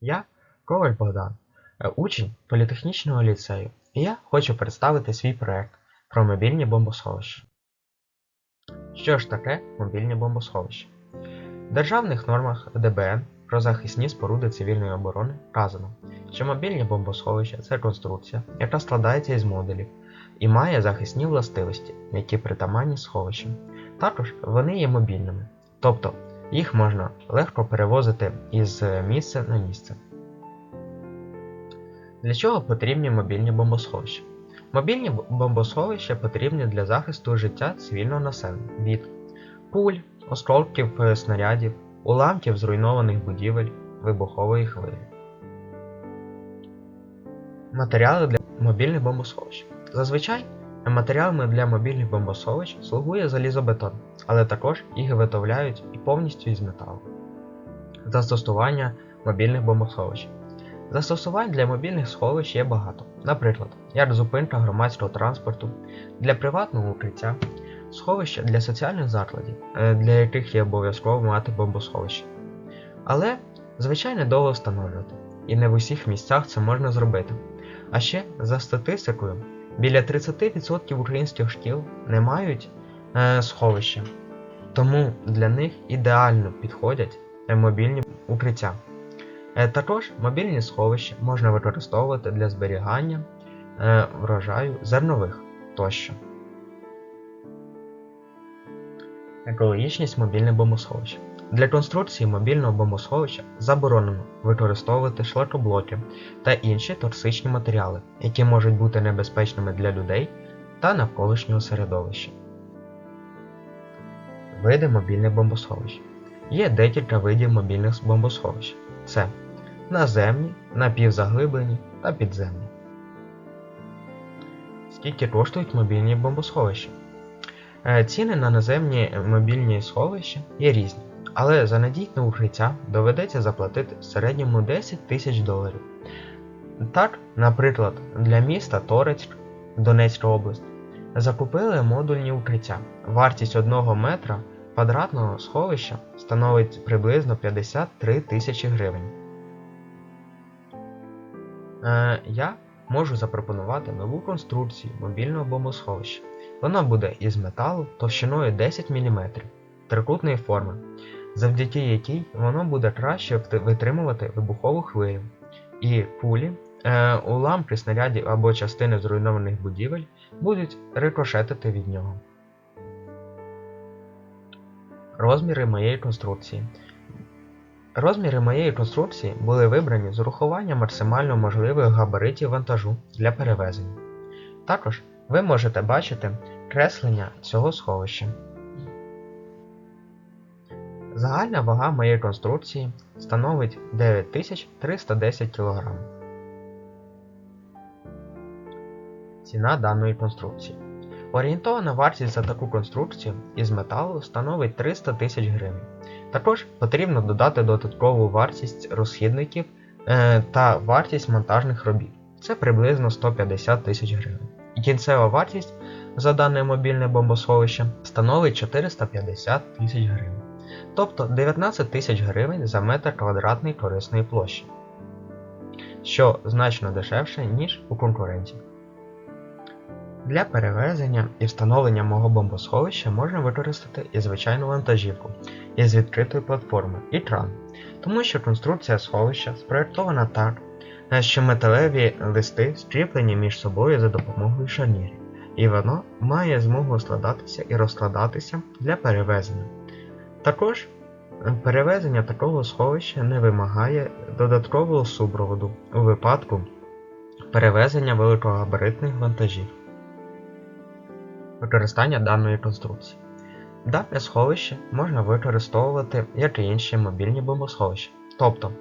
Я Коваль Богдан, е, учень політехнічного ліцею, і я хочу представити свій проект про мобільні бомбосховища. Що ж таке мобільні бомбосховища? В державних нормах ДБН про захисні споруди цивільної оборони вказано, що мобільні бомбосховища це конструкція, яка складається із модулів і має захисні властивості, які притаманні сховищам. Також вони є мобільними, тобто їх можна легко перевозити із місця на місце. Для чого потрібні мобільні бомбосховища? Мобільні бомбосховища потрібні для захисту життя цивільного населення від пуль, осколків е, снарядів, уламків зруйнованих будівель, вибухової хвилі. Матеріали для мобільних бомбосховищ. Зазвичай матеріалами для мобільних бомбосховищ слугує залізобетон, але також їх виготовляють і повністю із металу. Застосування мобільних бомбосховищ. Застосувань для мобільних сховищ є багато. Наприклад, як зупинка громадського транспорту, для приватного укриття, сховища для соціальних закладів, е, для яких є обов'язково мати бомбосховище. Але, звичайно, довго встановлювати, і не в усіх місцях це можна зробити. А ще, за статистикою, біля 30% українських шкіл не мають е, сховища, тому для них ідеально підходять е, мобільні укриття. Е, Також мобільні сховища можна використовувати для зберігання е, врожаю зернових тощо. Екологічність мобільних бомбосховищ. Для конструкції мобільного бомбосховища заборонено використовувати шлакоблоки та інші токсичні матеріали, які можуть бути небезпечними для людей та навколишнього середовища. Види мобільних бомбосховищ. Є декілька видів мобільних бомбосховищ. Це наземні, напівзаглиблені та підземні. Скільки коштують мобільні бомбосховища? Е, Ціни на наземні мобільні сховища є різні, але за надійне укриття доведеться заплатити в середньому 10 тисяч доларів. Так, наприклад, для міста Торецьк, Донецька область, закупили модульні укриття. Вартість 1 метра квадратного сховища становить приблизно 53 тисячі гривень. Е, я можу запропонувати нову конструкцію мобільного бомбосховища. Вона буде із металу товщиною 10 мм трикутної форми, завдяки якій воно буде краще витримувати вибухову хвилю, і кулі, е, уламки снарядів або частини зруйнованих будівель будуть рикошетити від нього. Розміри моєї конструкції. Розміри моєї конструкції були вибрані з урахуванням максимально можливих габаритів вантажу для перевезення. Також ви можете бачити креслення цього сховища. Загальна вага моєї конструкції становить 9310 кг. Ціна даної конструкції. Орієнтована вартість за таку конструкцію із металу становить 300 тисяч гривень. Також потрібно додати додаткову вартість розхідників е, та вартість монтажних робіт. Це приблизно 150 тисяч гривень. І кінцева вартість за дане мобільне бомбосховище становить 450 тисяч гривень. Тобто 19 тисяч гривень за метр квадратний корисної площі, що значно дешевше, ніж у конкурентів. Для перевезення і встановлення мого бомбосховища можна використати і звичайну вантажівку із відкритої платформи і кран, тому що конструкція сховища спроєктована так, е, що металеві листи скріплені між собою за допомогою шарнірів, і воно має змогу складатися і розкладатися для перевезення. Також перевезення такого сховища не вимагає додаткового супроводу у випадку перевезення великогабаритних вантажів. Використання даної конструкції. Дане сховище можна використовувати як і інші мобільні бомбосховища, тобто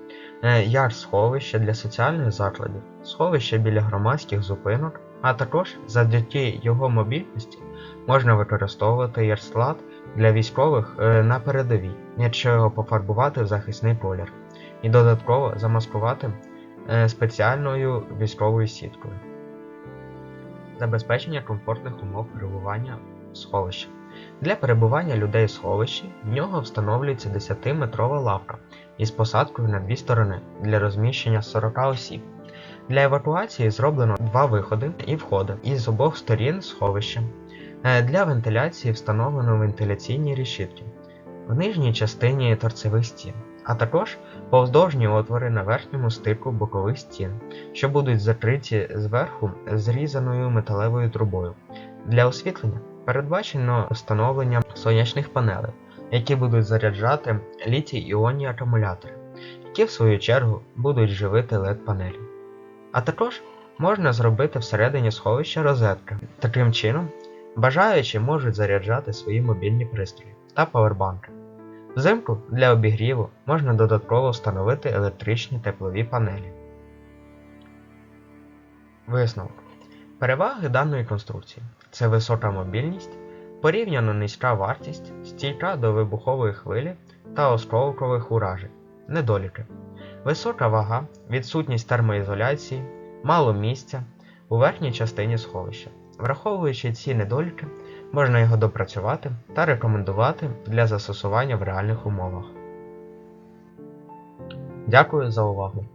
е, як сховище для соціальних закладів, сховище біля громадських зупинок, а також завдяки його мобільності можна використовувати як склад для військових е, на передовій, якщо його пофарбувати в захисний колір, і додатково замаскувати е, спеціальною військовою сіткою. Забезпечення комфортних умов перебування в сховищі. Для перебування людей в сховищі в нього встановлюється 10-метрова лавка із посадкою на дві сторони для розміщення 40 осіб. Для евакуації зроблено два виходи і входи із обох сторін сховища. Е, Для вентиляції встановлено вентиляційні решітки в нижній частині торцевих стін, а також повздовжні отвори на верхньому стику бокових стін, що будуть закриті зверху зрізаною металевою трубою. Для освітлення передбачено встановлення сонячних панелей, які будуть заряджати літій-іонні акумулятори, які в свою чергу будуть живити LED-панелі. А також можна зробити всередині сховища розетки. Таким чином, бажаючі можуть заряджати свої мобільні пристрої та павербанки. Взимку для обігріву можна додатково встановити електричні теплові панелі. Висновок. Переваги даної конструкції це висока мобільність, порівняно низька вартість, стійка до вибухової хвилі та осколкових уражень. Недоліки. Висока вага, відсутність термоізоляції, мало місця у верхній частині сховища. Враховуючи ці недоліки, можна його допрацювати та рекомендувати для застосування в реальних умовах. Дякую за увагу!